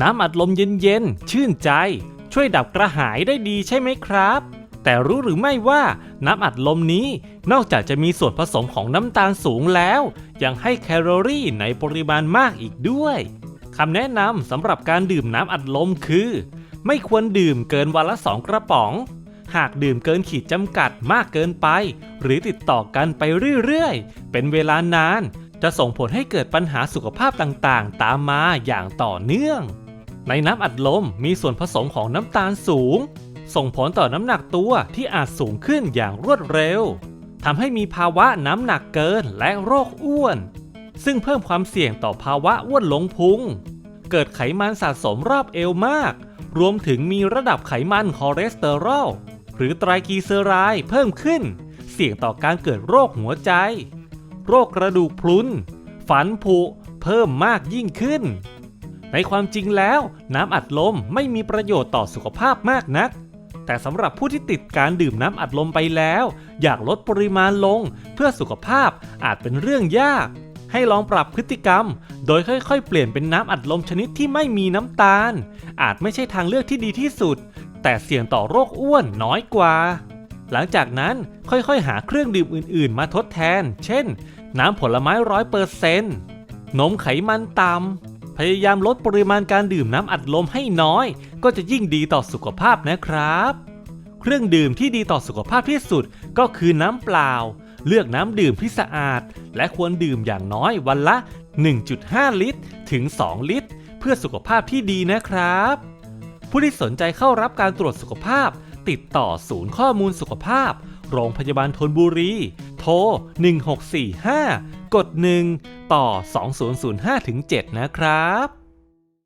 น้ำอัดลมเย็นๆ ชื่นใจ ช่วยดับกระหายได้ดีใช่ไหมครับ แต่รู้หรือไม่ว่าน้ำอัดลมนี้ นอกจากจะมีส่วนผสมของน้ำตาลสูงแล้ว ยังให้แคลอรี่ในปริมาณมากอีกด้วยคำแนะนำสำหรับการดื่มน้ำอัดลมคือ ไม่ควรดื่มเกินวันละสองกระป๋อง หากดื่มเกินขีดจำกัดมากเกินไป หรือติดต่อกันไปเรื่อยๆ เป็นเวลานาน จะส่งผลให้เกิดปัญหาสุขภาพต่างๆ ตามมาอย่างต่อเนื่อง ในน้ำอัดลมมีส่วนผสมของน้ำตาลสูง ส่งผลต่อน้ำหนักตัวที่อาจสูงขึ้นอย่างรวดเร็วทำให้มีภาวะน้ำหนักเกินและโรคอ้วน ซึ่งเพิ่มความเสี่ยงต่อภาวะอ้วนหลงพุง เกิดไขมันสะสมรอบเอวมาก รวมถึงมีระดับไขมันคอเลสเตอรอลหรือไตรกลีเซอไรด์เพิ่มขึ้น เสี่ยงต่อการเกิดโรคหัวใจ โรคกระดูกพรุน ฝันผุเพิ่มมากยิ่งขึ้น ในความจริงแล้ว น้ำอัดลมไม่มีประโยชน์ต่อสุขภาพมากนัก แต่สำหรับผู้ที่ติดการดื่มน้ำอัดลมไปแล้ว อยากลดปริมาณลง เพื่อสุขภาพอาจเป็นเรื่องยาก ให้ลองปรับพฤติกรรม โดยค่อยๆ เปลี่ยนเป็นน้ำอัดลมชนิดที่ไม่มีน้ำตาล อาจไม่ใช่ทางเลือกที่ดีที่สุด แต่เสี่ยงต่อโรคอ้วนน้อยกว่า หลังจากนั้นค่อยๆ หาเครื่องดื่มอื่นๆ มาทดแทน เช่น น้ำผลไม้ร้อยเปอร์เซนต์นมไขมันต่ำ พยายามลดปริมาณการดื่มน้ำอัดลมให้น้อย ก็จะยิ่งดีต่อสุขภาพนะครับ เครื่องดื่มที่ดีต่อสุขภาพที่สุดก็คือน้ำเปล่า เลือกน้ำดื่มที่สะอาด และควรดื่มอย่างน้อยวันละ 1.5 ลิตร ถึง 2 ลิตร เพื่อสุขภาพที่ดีนะครับ ผู้ที่สนใจเข้ารับการตรวจสุขภาพ ติดต่อศูนย์ข้อมูลสุขภาพ โรงพยาบาลทนบุรี โทร 1645 กด 1 ต่อ 2005-7 นะครับ